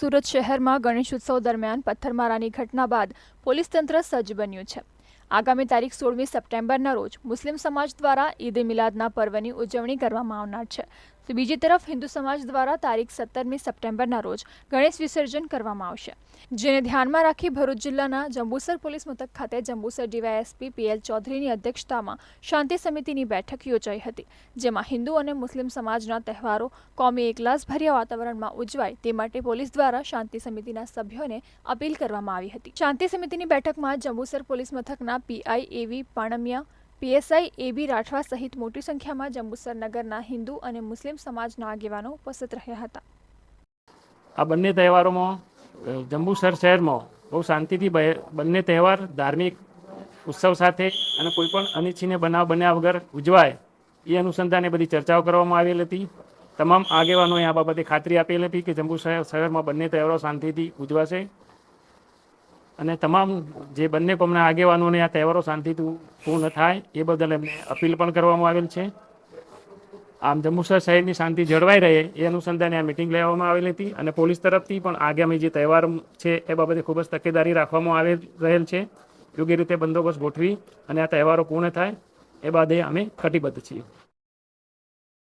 સુરત શહેરમાં ગણેશ ઉત્સવ દરમિયાન પથ્થરમારાની ઘટના બાદ પોલીસ તંત્ર સજ્જ બન્યું છે. આગામી તારીખ સોળમી સપ્ટેમ્બરના રોજ મુસ્લિમ સમાજ દ્વારા ઈદ મિલાદના પર્વની ઉજવણી કરવામાં આવનાર છે. તો બીજી તરફ હિન્દુ સમાજ દ્વારા તારીખ સત્તરમી સપ્ટેમ્બરના રોજ ગણેશ વિસર્જન કરવામાં આવશે. જેને ધ્યાનમાં રાખી ભરૂચ જિલ્લાના જંબુસર પોલીસ મથક ખાતે જંબુસર ડીવાયએસપી પીએલ ચૌધરીની અધ્યક્ષતામાં શાંતિ સમિતિની બેઠક યોજાઈ હતી, જેમાં હિન્દુ અને મુસ્લિમ સમાજના તહેવારો, કોમી એકલાસભર્યા વાતાવરણમાં ઉજવાય તે માટે પોલીસ દ્વારા શાંતિ સમિતિના સભ્યોને અપીલ કરવામાં આવી હતી. શાંતિ સમિતિની બેઠકમાં જંબુસર પોલીસ મથકના પીઆઈ એવી પાણમિયા પીએસઆઈ એબી રાઠવા સહિત મોટી સંખ્યામાં જંબુસર નગરના હિન્દુ અને મુસ્લિમ સમાજના આગેવાનો ઉપસ્થિત રહ્યા હતા. આ બંને તહેવારોમાં જંબુસર શહેરમાં બહુ શાંતિથી બંને તહેવાર ધાર્મિક ઉત્સવ સાથે અને કોઈ પણ અનિચ્છનીય બનાવ બન્યા વગર ઉજવાય, એ અનુસંધાને બધી ચર્ચાઓ કરવામાં આવેલ હતી. તમામ આગેવાનોએ આ બાબતે ખાતરી આપેલ હતી કે જંબુસર શહેરમાં બંને તહેવારો શાંતિથી ઉજવાશે. અને તમામ જે બંને કોમના આગેવાનોને આ તહેવારો શાંતિથી પૂર્ણ થાય, એ બદલ એમને અપીલ પણ કરવામાં આવેલ છે. આમ જંબુસર શહેરની શાંતિ જળવાઈ રહે એ અનુસંધાને આ મિટિંગ લેવામાં આવેલી હતી અને પોલીસ તરફથી પણ આગામી જે તહેવાર છે એ બાબતે ખૂબ જ તકેદારી રાખવામાં આવેલ રહેલ છે. યોગ્ય રીતે બંદોબસ્ત ગોઠવી અને આ તહેવારો પૂર્ણ થાય, એ બાદે અમે કટિબદ્ધ છીએ.